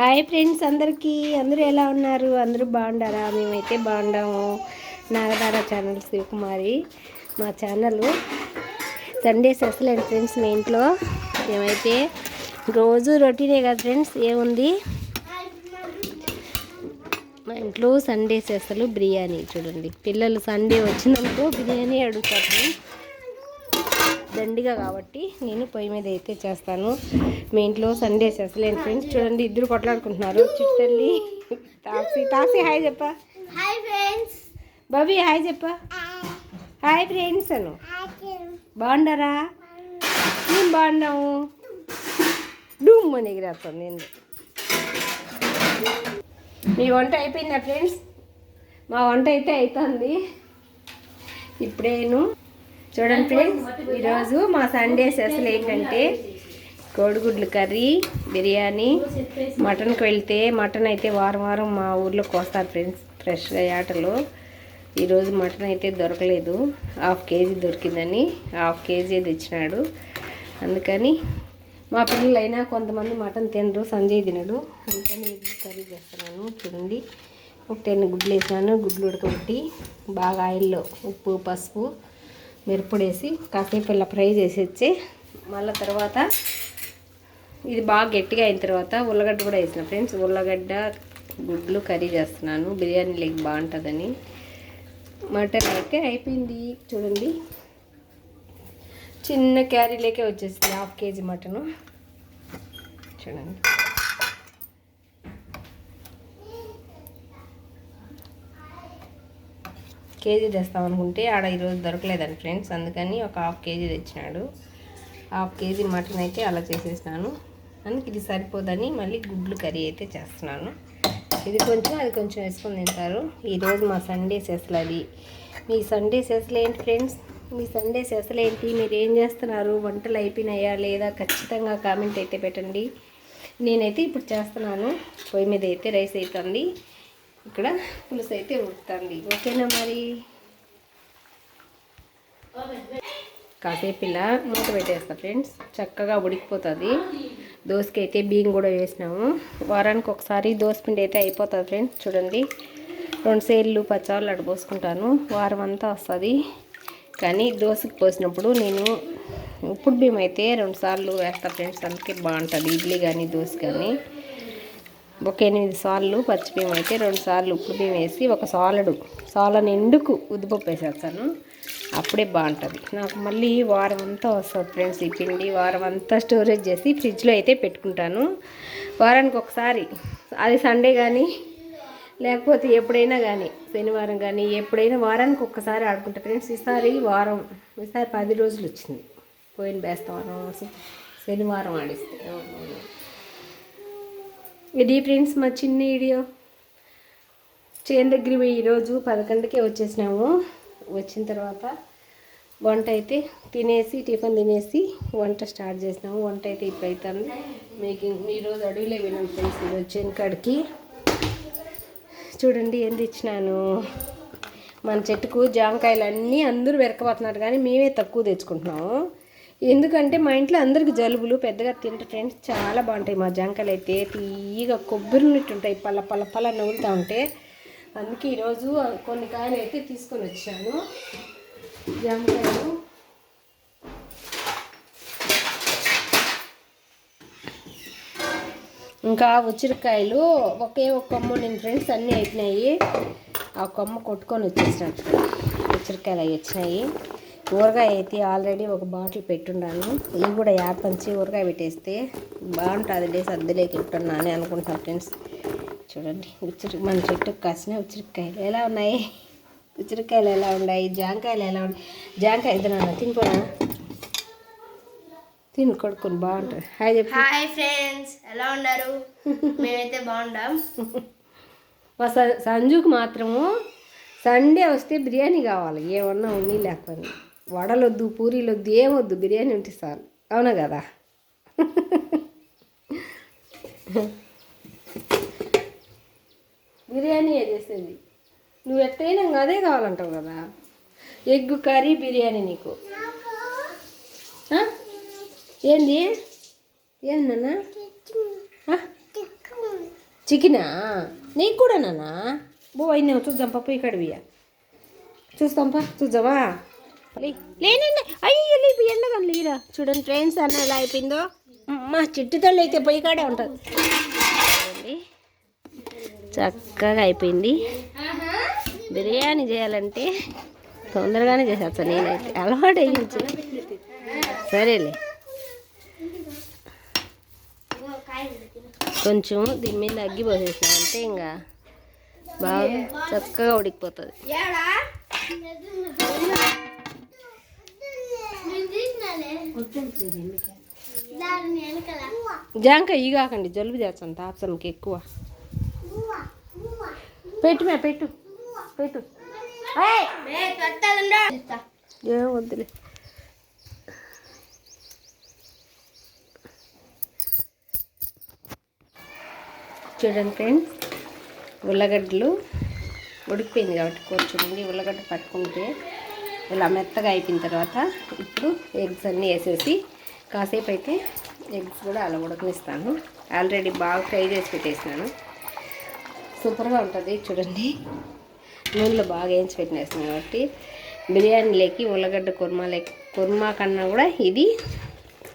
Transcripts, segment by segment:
Hi friends అందరికీ. అందరూ ఎలా ఉన్నారు? అందరూ బాగుండారా? మేమైతే బాగుండాము. నాగదార ఛానల్ శివకుమారి మా ఛానల్ సండేస్ అసలు ఫ్రెండ్స్ మీ ఇంట్లో. మేమైతే రోజు రొటీనే కదా ఫ్రెండ్స్? ఏముంది? మా ఇంట్లో సండేస్ అసలు బిర్యానీ చూడండి. పిల్లలు సండే వచ్చినందుకు బిర్యానీ అడుగుతారు. దండిగా కాబట్టి నేను పొయ్యి మీద అయితే చేస్తాను. మీ ఇంట్లో సండేస్ అసలేంటి ఫ్రెండ్స్ చూడండి ఇద్దరు కొట్లాడుకుంటున్నారు. చిట్టల్లి తాక్సీ తాక్సీ హాయ్ చెప్ప. హాయ్ ఫ్రెండ్స్ బాబీ హాయ్ చెప్ప. Hi friends Anu. బాగుండరా మేము బాగున్నాము డూమ్ అని ఎగిరేస్తాను నేను. మీ వంట అయిపోయిందా ఫ్రెండ్స్ మా వంట అయితే అవుతుంది ఇప్పుడేను. చూడండి ఫ్రెండ్స్ ఈరోజు మా సండేస్ అసలు ఏంటంటే కోడిగుడ్లు కర్రీ బిర్యానీ మటన్కి వెళ్తే మటన్ అయితే వారం వారం మా ఊర్లో కోస్తారు ఫ్రెండ్స్ ఫ్రెష్గా ఆటలో. ఈరోజు మటన్ అయితే దొరకలేదు హాఫ్ కేజీ దొరికిందని హాఫ్ కేజీ తెచ్చినాడు. అందుకని మా పిల్లలైనా కొంతమంది మటన్ తినరు సంజయ్ తినడు. అందుకని ఇది కర్రీ చేస్తున్నాను చూడండి. ఒక టెన్ గుడ్లు వేసినాను గుడ్లు ఉడకబెట్టి బాగా ఆయిల్లో ఉప్పు పసుపు మిరపడేసి కాసేపు ఇలా ఫ్రై చేసి మళ్ళీ తర్వాత ఇది బాగా గట్టిగా అయిన తర్వాత ఉల్లగడ్డ కూడా వేసిన ఫ్రెండ్స్. ఉల్లగడ్డ గుడ్లు కర్రీ చేస్తున్నాను. బిర్యానీ లెగ్ బాగుంటుందని. మటన్ అయితే అయిపోయింది. చూడండి. చిన్న క్యారీలేకే వచ్చేసింది. Half kg mutton. చూడండి. కేజీ తెస్తాం అనుకుంటే ఆడ ఈరోజు దొరకలేదండి ఫ్రెండ్స్. అందుకని ఒక హాఫ్ కేజీ తెచ్చినాడు. హాఫ్ కేజీ మటన్ అయితే అలా చేసేసినాను. అందుకు ఇది సరిపోదని మళ్ళీ గుడ్లు కర్రీ అయితే చేస్తున్నాను. ఇది కొంచెం అది కొంచెం వేసుకొని తింటారు. ఈరోజు మా సండే సెసలు అది మీ సండే సెసలు ఏంటి ఫ్రెండ్స్? మీ సండే సెసలు ఏంటి? మీరు ఏం చేస్తున్నారు? వంటలు అయిపోయినాయా లేదా? ఖచ్చితంగా కామెంట్ అయితే పెట్టండి. నేనైతే ఇప్పుడు చేస్తున్నాను. పొయ్యి మీద అయితే రైస్ అవుతుంది ఇక్కడ పులుసు అయితే ఉడుతుంది ఓకేనా మరి? కాసేపు ఇలా మూత పెట్టేస్తా ఫ్రెండ్స్. చక్కగా ఉడికిపోతుంది. దోసకి అయితే బియ్యం కూడా వేసినాము. వారానికి ఒకసారి దోసపిండి అయితే అయిపోతుంది ఫ్రెండ్స్. చూడండి. రెండు సేర్లు పచ్చాలు అటు పోసుకుంటాను. వారం అంతా వస్తుంది. కానీ దోశకి పోసినప్పుడు నేను ఉప్పుడు బియ్యం అయితే రెండు సార్లు వేస్తా ఫ్రెండ్స్. అందుకే బాగుంటుంది. ఇడ్లీ కానీ దోశ కానీ ఒక ఎనిమిది సార్లు పచ్చి అయితే రెండు సార్లు ఉప్పు బియ్యం వేసి ఒక సాలడు. సాల నిండుకు ఉద్దిపప్పు వేసేస్తాను అప్పుడే బాగుంటుంది. నాకు మళ్ళీ వారం అంతా వస్తుంది ఫ్రెండ్స్ ఈ పిండి. వారం అంతా స్టోరేజ్ చేసి ఫ్రిడ్జ్లో అయితే పెట్టుకుంటాను. వారానికి ఒకసారి. అది సండే కానీ లేకపోతే ఎప్పుడైనా కానీ శనివారం కానీ ఎప్పుడైనా వారానికి ఒక్కసారి ఆడుకుంటా. ఫ్రెండ్స్ ఈసారి వారం ఈసారి పది రోజులు వచ్చింది. పోయిన బేస్తవారం శనివారం ఆడిస్తే. ఇది ఫ్రెండ్స్ మా చిన్న వీడియో. చేను దగ్గర ఈరోజు పదకొండుకే వచ్చేసినాము. వచ్చిన తర్వాత వంట అయితే తినేసి టిఫిన్ తినేసి వంట స్టార్ట్ చేసినాము. వంట అయితే ఇప్పుడు అవుతుంది మీకు ఈరోజు అడవిలో విన్నాం ఫ్రెండ్స్ ఇది చేను కాడికి. చూడండి ఏం తెచ్చినాను. మన చెట్టుకు జామకాయలు అన్నీ అందరూ వెరకపోతున్నారు కానీ మేమే తక్కువ తెచ్చుకుంటున్నాము. ఎందుకంటే మా ఇంట్లో అందరికి జలుబులు పెద్దగా తింటే ఫ్రెండ్స్ చాలా బాగుంటాయి. మా జంకలు అయితే తీయగా కొబ్బరి ఉన్నట్టు ఉంటాయి. పల్ల పల్ల పల్ల నవ్వులుతూ ఉంటే. అందుకే ఈరోజు కొన్ని కాయలు అయితే తీసుకొని వచ్చాను. జామకాయలు. ఇంకా ఉసిరికాయలు. ఒకే ఒక కొమ్మ నేను ఫ్రెండ్స్ అన్నీ అయిపోయినాయి. ఆ కొమ్మ కొట్టుకొని వచ్చేసినట్టు ఉసిరికాయలు అవి వచ్చినాయి. ఊరగాయ అయితే ఆల్రెడీ ఒక బాటిల్ పెట్టుండాను. ఇవి కూడా యాపంచి ఊరగాయ పెట్టేస్తే బాగుంటుంది డేస్ అద్దెలేకి పెట్టున్నా అని అనుకుంటున్నాను ఫ్రెండ్స్. చూడండి ఉసిరి మన చెట్టుకు కాసిన ఉసిరికాయలు ఎలా ఉన్నాయి? ఉసిరికాయలు ఎలా ఉన్నాయి? జాంకాయలు ఎలా ఉన్నాయి? జాంకాయ తిన్నా తినిపోనా తిని కొడుకుని బాగుంటుంది. హాయ్ చెప్పి. హాయ్ ఫ్రెండ్స్ ఎలా ఉన్నారు? మేమైతే స- సంజుకు మాత్రము సండే వస్తే బిర్యానీ కావాలి. ఏమన్నా ఉన్ని లేకపోతే వడలొద్దు పూరీలొద్దు ఏమొద్దు బిర్యానీ ఉంటే చాలు. అవునా కదా? బిర్యానీ చేసేది? నువ్వు ఎట్టయినా ఇంకా అదే కావాలంటావు కదా? ఎగ్ కర్రీ బిర్యానీ నీకు. ఏంది? ఏంది ఏందన్నా ఆ? చికెనా? నీకు కూడా నానా? బో అయినా చూద్దాం పప్పు ఇక్కడ చూస్తాంపా చూద్దావా లేనండి. అయ్యో లేపు ఎండగా లేరా? చూడండి ట్రైన్స్ అన్న ఎలా అయిపోయిందో. మా చిట్టుతల్లి అయితే పొయ్యి కాడే ఉంటుంది. చక్కగా అయిపోయింది. బిర్యానీ చేయాలంటే తొందరగానే చేసేస్తా నేనైతే. అలవాటు అయ్యించు సరేలే. కొంచెం దీని మీద అగ్గి పోసేసినా అంటే ఇంకా. బాగా చక్కగా ఉడికిపోతుంది. జాంకాయ ఈ కాకండి జలుబు చేస్తాను తాపసంకి ఎక్కువ. పెట్టు మే పెట్టు. పెట్టు. ఏం వద్దులే. చూడండి ఫ్రెండ్స్ ఉల్లగడ్డలు ఉడికిపోయింది కాబట్టి కూర్చోండి ఉల్లగడ్డ పట్టుకుంటే ఇలా మెత్తగా అయిపోయిన తర్వాత ఇప్పుడు ఎగ్స్ అన్నీ వేసేసి కాసేపు అయితే ఎగ్స్ కూడా అలా ఉడకనిస్తాను ఆల్రెడీ బాగా ఫ్రై చేసి పెట్టేసినాను. సూపర్గా ఉంటుంది చూడండి. నూనెలో బాగా వేయించి పెట్టినేస్తాను కాబట్టి బిర్యానీలోకి ఉల్లగడ్డ కుర్మా లేక కుర్మా కన్నా కూడా ఇది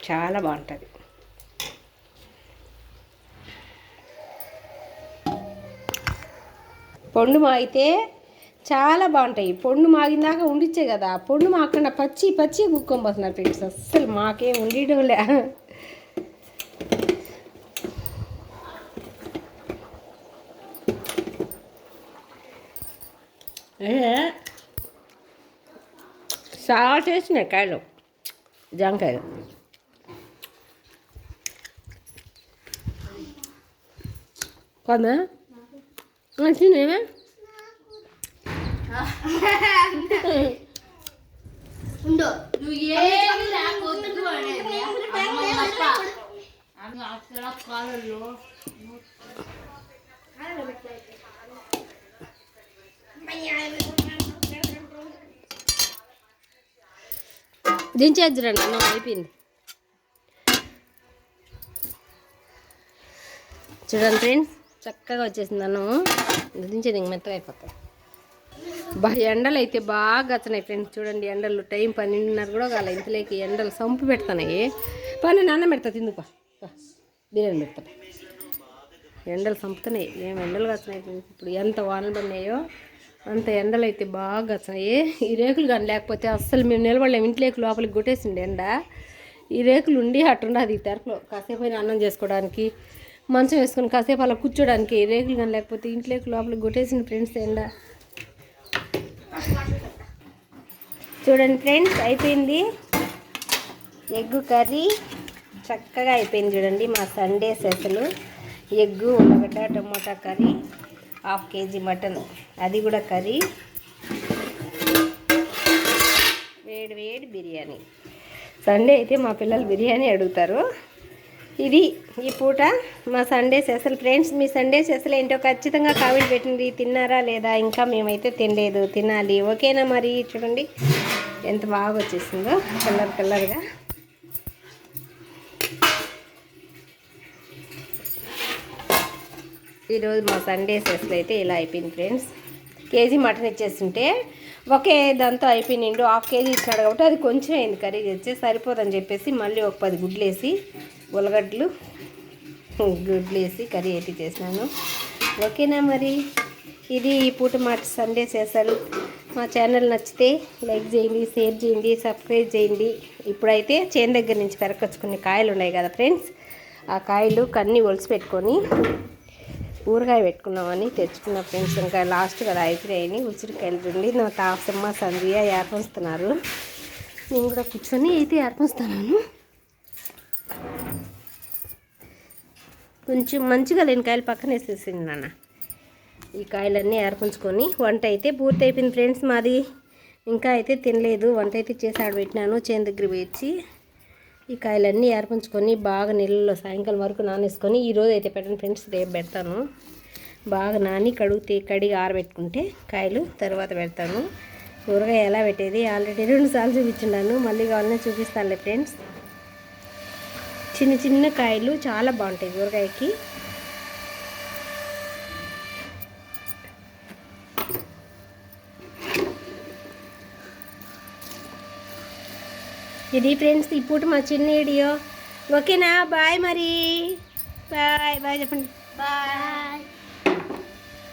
చాలా బాగుంటుంది. పొండు అయితే చాలా బాగుంటాయి. పొండు మాగినాక ఉండిచ్చే కదా. పొండు మాకుండా పచ్చి పచ్చి కుక్కొనిపోతున్నారు ఫ్రెండ్స్. అస్సలు మాకేం ఉండడం లే. చాలా చేసినాయి కాయలు. జాంకాయలు కొందా తినేవే ఉండు. నువ్వు ఏమి అక్కడ కాలంలో దించేద్దురండి అన్నం అయిపోయింది. చూడండి ఫ్రెండ్స్ చక్కగా వచ్చేసింది అన్నము దించేది ఇంక మెత్తగా అయిపోతాయి. ఎండలు అయితే బాగా గచ్చనాయి ఫ్రెండ్స్. చూడండి ఎండలు టైం పన్నెండున్నర కూడా కాల. ఇంతలోకి ఎండలు సంపు పెడుతున్నాయి. పని అన్నం పెడతా తిందుకో బిర్యానీ పెడతా. ఎండలు సంపుతున్నాయి. మేము ఎండలు వచ్చినాయి ఫ్రెండ్స్? ఇప్పుడు ఎంత వానలు పడినాయో అంత ఎండలు అయితే బాగా గచ్చినాయి ఈ రేకులు కానీ లేకపోతే అస్సలు మేము నిలబడలేము. ఇంట్లోకి లోపలికి కొట్టేసింది ఎండ. ఈ రేకులు ఉండి అట్టుండదు ఈ తెరపులో కాసేపు అయినా అన్నం చేసుకోవడానికి మంచం వేసుకొని కాసేపు అలా కూర్చోడానికి ఈ రేకులు కానీ లేకపోతే ఇంట్లోకి లోపలికి కొట్టేసింది ఫ్రెండ్స్ ఎండ. చూడండి ఫ్రెండ్స్ అయిపోయింది. ఎగ్ కర్రీ చక్కగా అయిపోయింది చూడండి మా సండే సెసలు ఎగ్గు ఉల్లగడ్డ tomato curry half kg mutton. అది కూడా కర్రీ. వేడి వేడి బిర్యానీ. సండే అయితే మా పిల్లలు బిర్యానీ అడుగుతారు. ఇది ఈ పూట మా సండే స్పెషల్ ఫ్రెండ్స్ మీ సండే స్పెషల్ ఏంటో ఖచ్చితంగా కామెంట్ పెట్టండి. తిన్నారా లేదా? ఇంకా మేమైతే తినలేదు. తినాలి. ఓకేనా మరి? చూడండి. ఎంత బాగా వచ్చేసిందో. కలర్ కలర్గా. ఈరోజు మా సండే స్పెషల్ అయితే ఇలా అయిపోయింది ఫ్రెండ్స్ కేజీ మటన్ ఇచ్చేస్తుంటే ఒకే దాంతో అయిపోయినాడు. హాఫ్ కేజీ ఇచ్చినాడు కాబట్టి అది కొంచెం అయింది. కర్రీ తెచ్చి సరిపోదని చెప్పేసి మళ్ళీ ఒక పది గుడ్లు వేసి ఉల్లగడ్డలు గుడ్లు వేసి కర్రీ అయితే చేసినాను. ఓకేనా మరి? ఇది ఈ పూట మాట సండే చేశారు మా ఛానల్ నచ్చితే లైక్ చేయండి షేర్ చేయండి సబ్స్క్రైబ్ చేయండి. ఇప్పుడైతే చేను దగ్గర నుంచి పెరకొచ్చుకునే కాయలు ఉన్నాయి కదా ఫ్రెండ్స్. ఆ కాయలు కన్నీ ఒలిసి పెట్టుకొని ఊరగాయ పెట్టుకున్నామని తెచ్చుకున్న ఫ్రెండ్స్. ఇంకా లాస్ట్ కదా అయిపోయాయని ఉసిరికాయలు రండి నా తాపసమ్మ సంధ్య ఏర్పరుస్తున్నారు. నేను కూడా కూర్చొని అయితే ఏర్పరుస్తున్నాను. కొంచెం మంచిగా లేని కాయలు పక్కన వేసేసింది నాన్న. ఈ కాయలన్నీ ఏర్పంచుకొని వంట అయితే పూర్తి అయిపోయింది ఫ్రెండ్స్ మాది. ఇంకా అయితే తినలేదు. వంట అయితే చేసి ఆడబెట్టినాను చేను దగ్గర వేచి ఈ కాయలన్నీ ఏర్పంచుకొని బాగా నీళ్ళలో సాయంకాలం వరకు నానేసుకొని ఈరోజు అయితే పెట్టండి ఫ్రెండ్స్ రేపు పెడతాను. బాగా నాని కడుగుతే కడిగి ఆరబెట్టుకుంటే కాయలు తర్వాత పెడతాను. ఊరగాయ ఎలా పెట్టేది? ఆల్రెడీ రెండు సార్లు చూపించున్నాను మళ్ళీ కావాలనే చూపిస్తానులే ఫ్రెండ్స్. చిన్న చిన్న కాయలు చాలా బాగుంటాయి ఊరగాయకి ఇది ఫ్రెండ్స్ ఇప్పుడు మా చిన్న వీడియో. ఓకేనా? బాయ్ మరి. బాయ్ బాయ్ చెప్పండి. బాయ్.